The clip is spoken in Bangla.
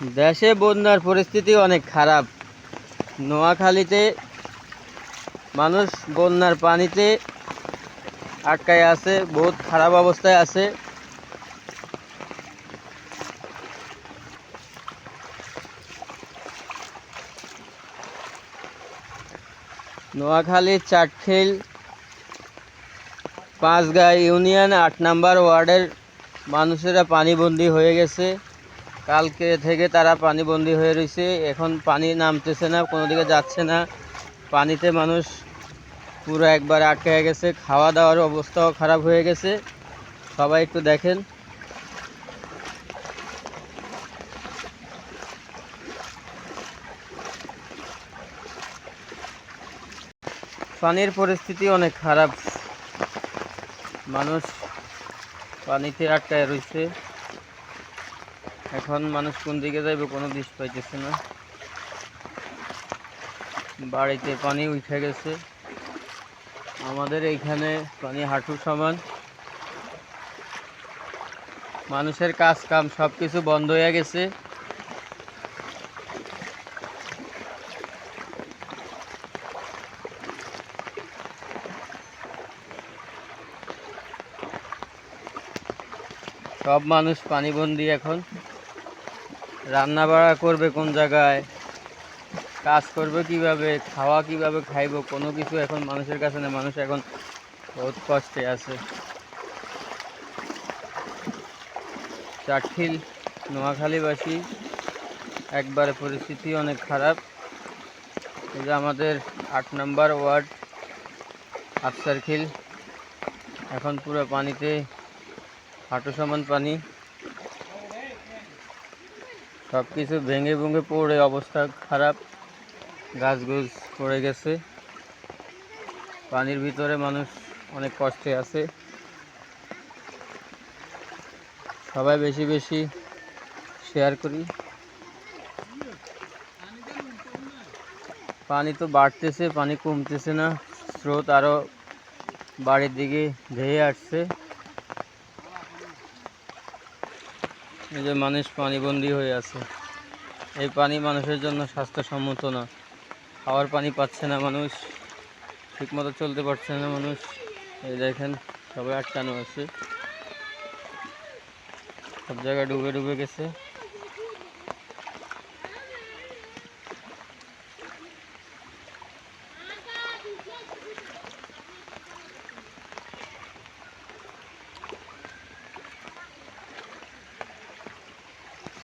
দেশে বন্যার পরিস্থিতি অনেক খারাপ। নোয়াখালীতে মানুষ বন্যার পানিতে আটকায় আছে, বহুত খারাপ অবস্থায় আছে। নোয়াখালীর চাটখিল পাঁচগাঁ ইউনিয়ন আট নাম্বার ওয়ার্ডের মানুষেরা পানিবন্দী হয়ে গেছে। কালকে থেকে তারা পানি পানিবন্দী হয়ে রয়েছে। এখন পানি নামতেছে না, কোনো দিকে যাচ্ছে না। পানিতে মানুষ পুরো একবার আটকে গেছে। খাওয়া দাওয়ার অবস্থাও খারাপ হয়ে গেছে। সবাই একটু দেখেন। পানির পরিস্থিতি অনেক খারাপ। মানুষ পানিতে আটকায় রয়েছে। এখন মানুষ কোন দিকে যাইবে কোনো দিশ পাইতেছে না। বাড়িতে পানি উঠে গেছে। আমাদের এইখানে পানি হাঁটু সমান। মানুষের কাজ কাম সব কিছু বন্ধ হয়ে গেছে। সব মানুষ পানিবন্দি এখন। রান্না বাড়া করবে কোন জায়গায়? কাজ করবে কীভাবে? খাওয়া কীভাবে খাইবো? কোনো কিছু এখন মানুষের কাছে না মানুষ এখন বহুত কষ্টে আছে। চাটখিল, নোয়াখালীবাসী, একবারে পরিস্থিতি অনেক খারাপ। এই যে আমাদের আট নম্বর ওয়ার্ড, আফসারখিল। এখন পুরো পানিতে হাঁটু সমান পানি। সব কিছু ভেঙে ভেঙে পড়ে, অবস্থা খারাপ গাছ গুছ পড়ে গেছে। পানির ভিতরে মানুষ অনেক কষ্টে আছে। সবাই বেশি বেশি শেয়ার করি। পানি তো বাড়তেছে, পানি কমতেছে না। স্রোত আরও বাড়ির দিকে ধেয়ে আসছে। এই যে মানুষ পানিবন্দী হয়ে আছে। এই পানি মানুষের জন্য স্বাস্থ্যসম্মত না। খাওয়ার পানি পাচ্ছে না মানুষ, ঠিকমতো চলতে পারছে না মানুষ। এই দেখেন, সবাই আটকানো আছে। সব জায়গায় ডুবে ডুবে গেছে।